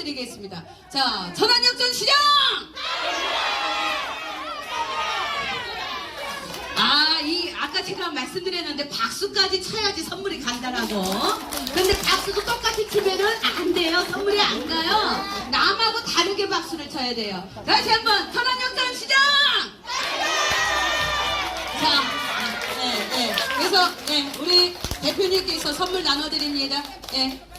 드리겠습니다. 자, 전환역전 시장! 아, 이 아까 제가 말씀드렸는데 박수까지 쳐야지 선물이 간다라고. 근데 박수도 똑같이 치면은 안 돼요. 선물이 안 가요. 남하고 다르게 박수를 쳐야 돼요. 다시 한번 전환역전 시장! 자, 네, 네. 그래서 네, 우리 대표님께서 선물 나눠드립니다. 네.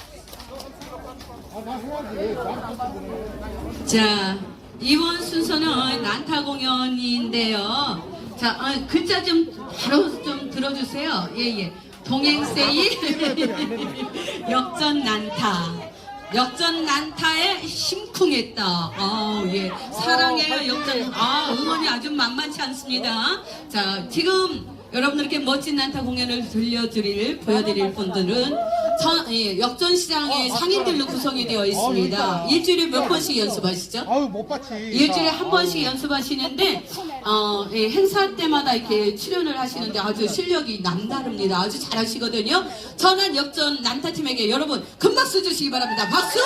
자, 이번 순서는 난타 공연인데요. 자, 어, 글자 좀 바로 좀 들어주세요. 예, 예. 동행 세일 역전 난타. 역전 난타에 심쿵했다. 아, 예. 사랑해요, 역전. 아, 응원이 아주 만만치 않습니다. 자, 지금 여러분들께 멋진 난타 공연을 들려드릴, 보여드릴 분들은 전, 예, 역전시장의 상인들로 구성이 되어 있습니다. 일주일에 몇 번씩 연습하시죠? 아유 못 봤지. 일주일에 한 번씩 연습하시는데 어, 예, 행사 때마다 이렇게 출연을 하시는데 아주 실력이 남다릅니다. 아주 잘하시거든요. 전환 역전 난타팀에게 여러분 큰 박수 주시기 바랍니다. 박수!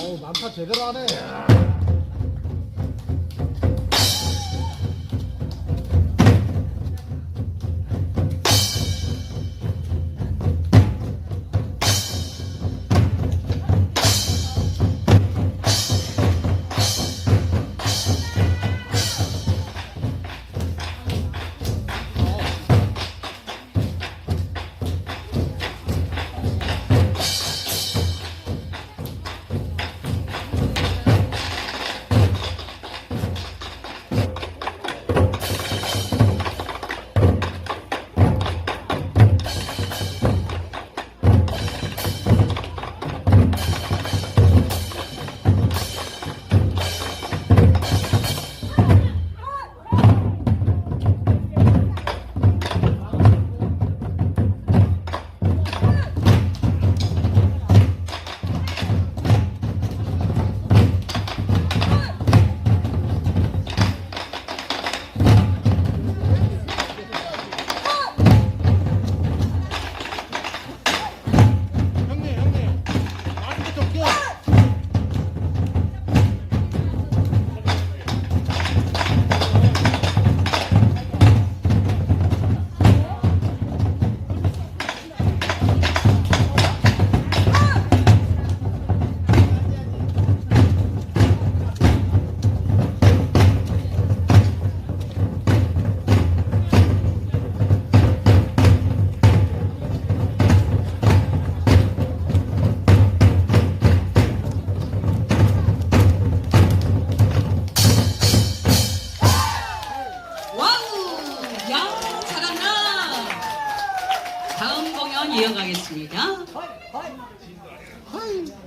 어우 난타 제대로 하네.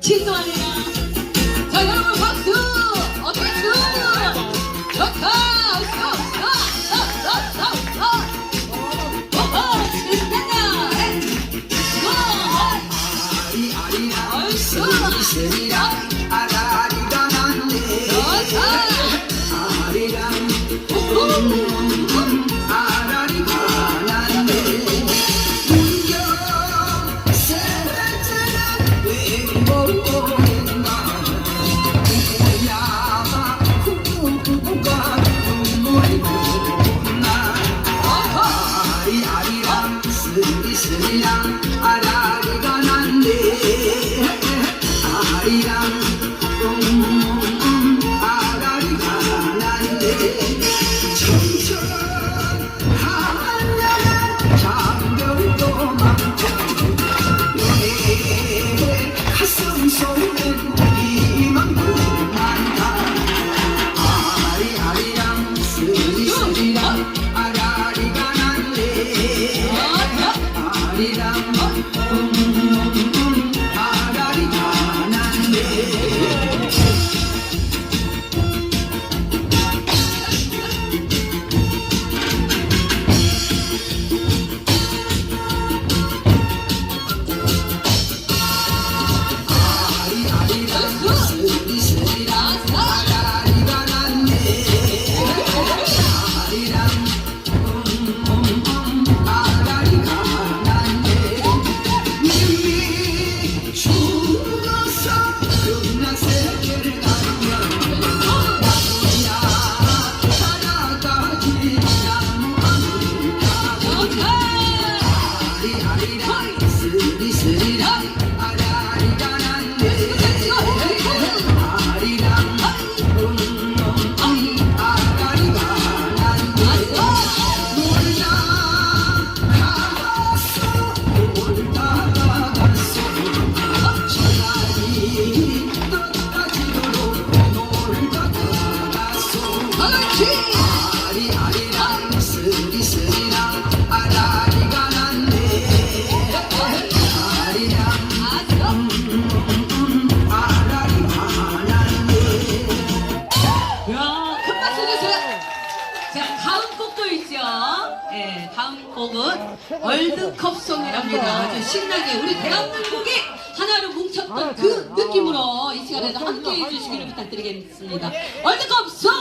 진도합니다. 자, 여러분 박수! 어떻게 춤! 좋다! 쏘! 쏘! 쏘! 쏘! 쏘! 쏘! 오호! 신난다! 고! 얼쑤! 아다리가 아 다음 곡은 월드컵송이랍니다. 아주 신나게 우리 대한민국이 하나로 뭉쳤던 그 느낌으로 이 시간에도 함께 해주시기를 부탁드리겠습니다. 월드컵송!